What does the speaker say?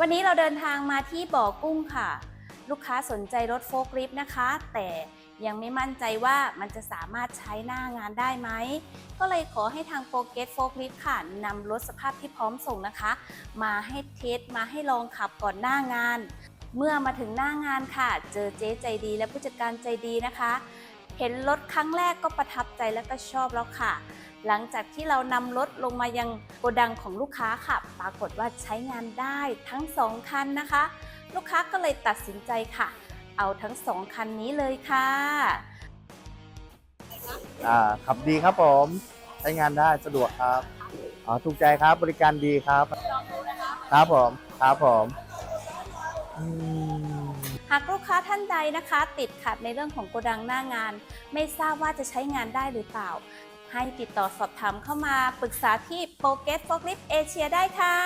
วันนี้เราเดินทางมาที่บ่อกุ้งค่ะ ลูกค้าสนใจรถโฟล์คลิฟต์นะคะ แต่ยังไม่มั่นใจว่ามันจะสามารถใช้หน้างานได้ไหม ก็เลยขอให้ทางโปรเกตโฟล์คลิฟต์ค่ะนำรถสภาพที่พร้อมส่งนะคะ มาให้เทสมาให้ลองขับก่อนหน้างาน เมื่อมาถึงหน้างานค่ะ เจอเจ๊ใจดีและผู้จัดการใจดีนะคะ เห็นรถครั้งแรกก็ประทับใจและก็ชอบแล้วค่ะ หลังจากที่เรานำรถลงมายังโกดังของลูกค้าค่ะ ปรากฏว่าใช้งานได้ทั้งสองคันนะคะ ลูกค้าก็เลยตัดสินใจค่ะ เอาทั้งสองคันนี้เลยค่ะอ่าขับดีครับผมใช้งานได้สะดวกครับอ๋อถูกใจครับบริการดีครับครับผมครับผมอืมหากลูกค้าท่านใดนะคะ ติดขัดในเรื่องของโกดังหน้างาน ไม่ทราบว่าจะใช้งานได้หรือเปล่า ให้ติดต่อสอบถามเข้ามาปรึกษาที่โปรเกตโฟกลิฟเอเชียได้ค่ะ